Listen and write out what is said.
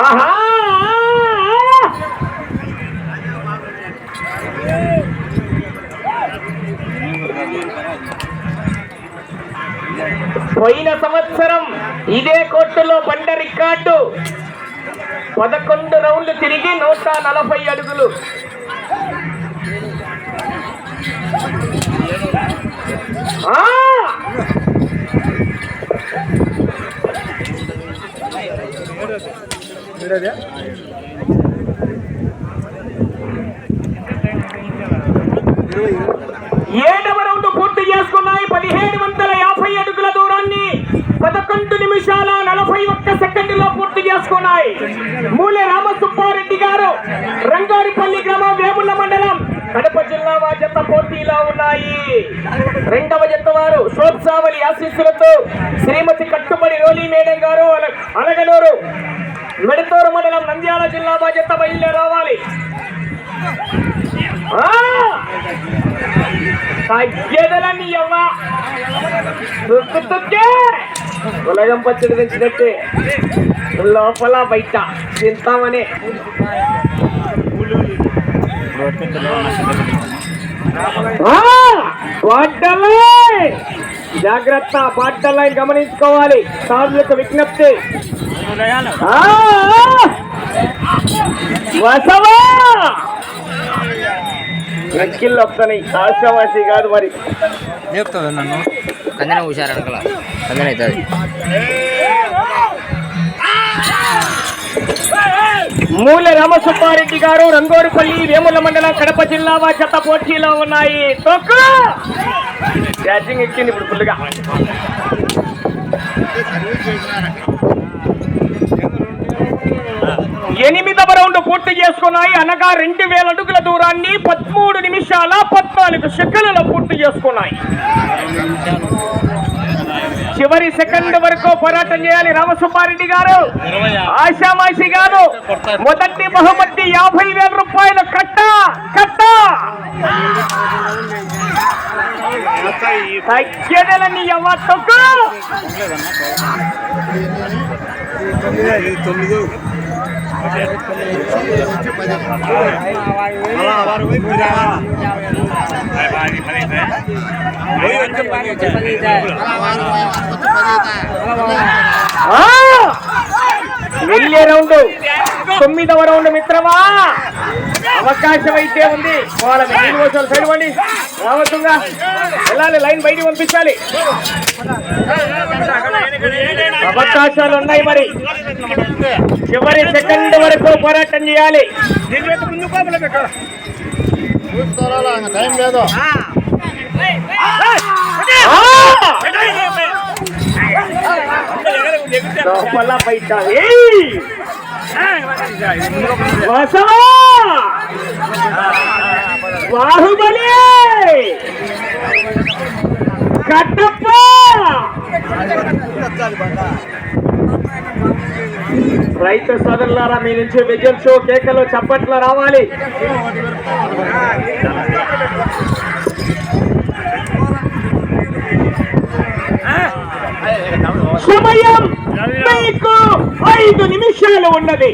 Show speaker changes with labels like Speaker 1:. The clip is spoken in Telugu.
Speaker 1: ఆహా! పోయిన సంవత్సరం ఇదే కోర్టులో బండ రికార్డు పదకొండు రౌండ్లు తిరిగి నూట నలభై అడుగులు ఆ! ఏడవ రౌండ్ పూర్తి చేసుకున్నాయి. పదిహేడు వందల యాభై అడుగుల దూరాన్ని పదకొండు నిమిషాల నలభై ఒక్క సెకండ్లో పూర్తి చేసుకున్నాయి. మూలె రామసుబ్బారెడ్డి గారు రంగారిపల్లి గ్రామం వేముల మండలం కడప జిల్లా వారి పోటీలో ఉన్నాయి. రెండవ జత వారు శోత్సావళి ఆశీస్సులతో శ్రీమతి కట్టుబడి రోలీ మేడం గారు అల- అలగనూరు మెడతూరు మండలం నంద్యాల జిల్లా బాధ్యత బయలు రావాలి. తగ్గేదలని ఎవ్వ ఉలగం పచ్చడి తెచ్చినట్టే. లోపల బయట తింటామనే. జాగ్రత్త పాటలైన్ గమనించుకోవాలి. సార్లకు విజ్ఞప్తి. ఆ! వసవా. నక్కిళ్ళు వస్తున్నాయి. ఆశావాసి కాదు మరి.
Speaker 2: చెప్తుంది నన్ను? కందనే హుషారు అనుకల కందన అవుతుంది.
Speaker 1: మూల రామసుబ్బారెడ్డి గారు రంగోరుపల్లి వేముల మండలం కడప జిల్లా చెత్త పోటీలో ఉన్నాయి. తొక్కు! బ్యాటింగ్ ఎక్కింది ఇప్పుడు ఫుల్గా. ఎనిమిదవ రౌండ్ పూర్తి చేసుకున్నాయి. అనగా రెండు వేల అడుగుల దూరాన్ని పదమూడు నిమిషాల పద్నాలుగు సెకండ్లలో పూర్తి చేసుకున్నాయి. చివరి సెకండ్ వరకు పోరాటం చేయాలి రామసుబ్బారెడ్డి గారు. ఆశామాషి గారు. మొదటి బహుమతి యాభై వేల రూపాయలు కట్ట కట్ట. తగ్గేదేలని ఎవత్తకు ఆ! వెళ్ళే రౌండ్ తొమ్మిదవ రౌండ్ మిత్రమా అవకాశం అయితే ఉంది. వాళ్ళ నీళ్ళు వచ్చారు సైడ్ వండి రావచ్చుగా వెళ్ళాలి. లైన్ బయటికి పంపించాలి. అవకాశాలు ఉన్నాయి మరి. చివరి సెకండ్ వరకు పోరాటం చేయాలి.
Speaker 3: టైం లేదు
Speaker 1: బయట వసవా! రైతు సోదరులారా మీ నుంచి విజయం షో కేకలు చప్పట్లు రావాలి. సమయం మీకు ఐదు నిమిషాలు ఉన్నది.